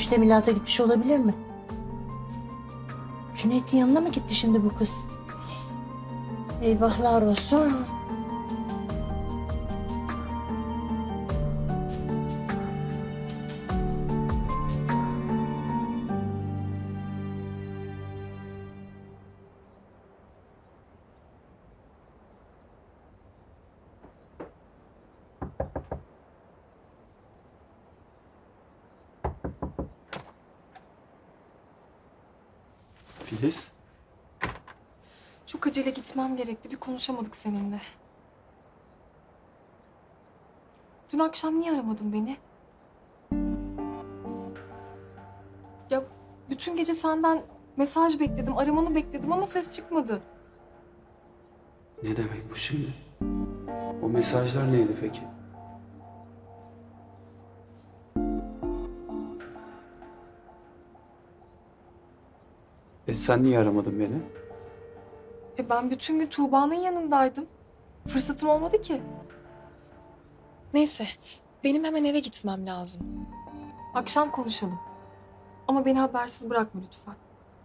Müştemilata gitmiş olabilir mi? Cüneyt'in yanına mı gitti şimdi bu kız? Eyvahlar olsun. Filiz, Çok acele gitmem gerekti. Bir konuşamadık seninle. Dün akşam niye aramadın beni? Ya bütün gece senden mesaj bekledim, aramanı bekledim ama ses çıkmadı. ne demek bu şimdi? O mesajlar neydi peki? E sen niye aramadın beni? E ben bütün gün Tuğba'nın yanındaydım. Fırsatım olmadı ki. Neyse, benim hemen eve gitmem lazım. Akşam konuşalım. Ama beni habersiz bırakma lütfen.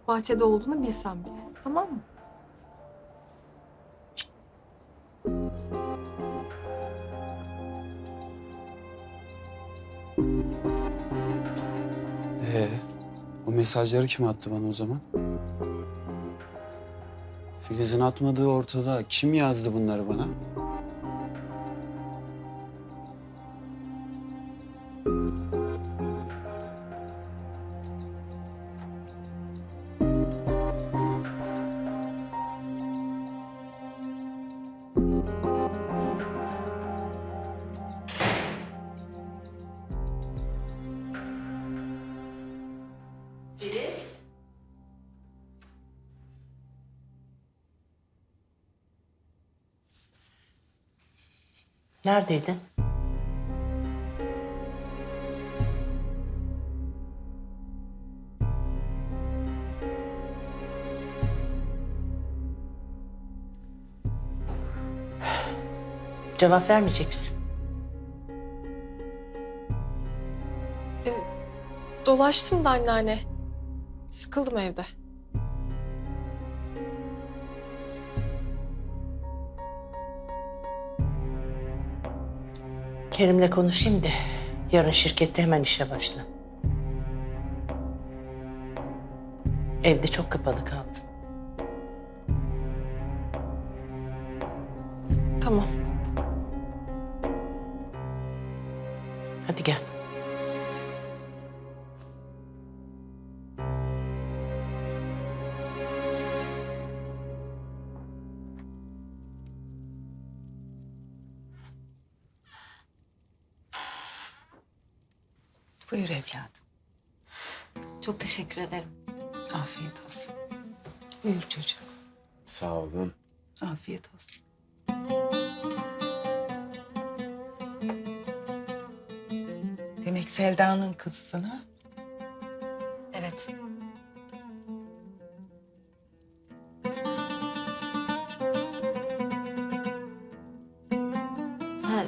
Bahçede olduğunu bilsem bile. Tamam mı? Ee, mesajları kim attı bana o zaman? Filiz'in atmadığı ortada. Kim yazdı bunları bana? Neredeydin? Cevap vermeyecek misin? Dolaştım da anneanne. Sıkıldım evde. Kerim'le konuşayım da yarın şirkette hemen işe başla. Evde çok kapalı kaldın. Tamam. Buyur evladım. Çok teşekkür ederim. Afiyet olsun. Buyur çocuğum. Sağ olun. Afiyet olsun. Demek Selda'nın kızısın ha? Evet. Ha,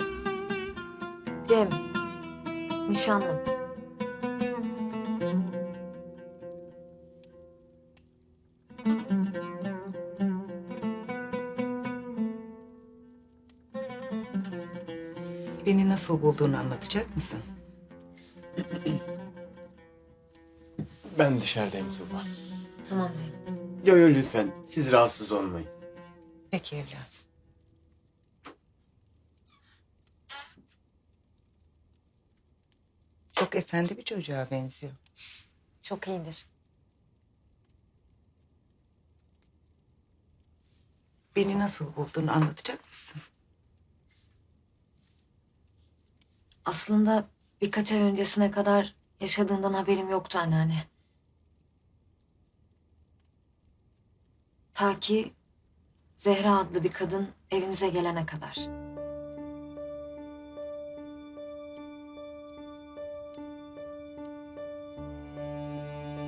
Cem, nişanlım. Beni nasıl bulduğunu anlatacak mısın? Ben dışarıdayım Tuğba. Tamam. Yo yo lütfen siz rahatsız olmayın. Peki evladım. Çok efendi bir çocuğa benziyor. Çok iyidir. Beni nasıl bulduğunu anlatacak mısın? Aslında birkaç ay öncesine kadar yaşadığından haberim yoktu anneanne. Ta ki Zehra adlı bir kadın evimize gelene kadar.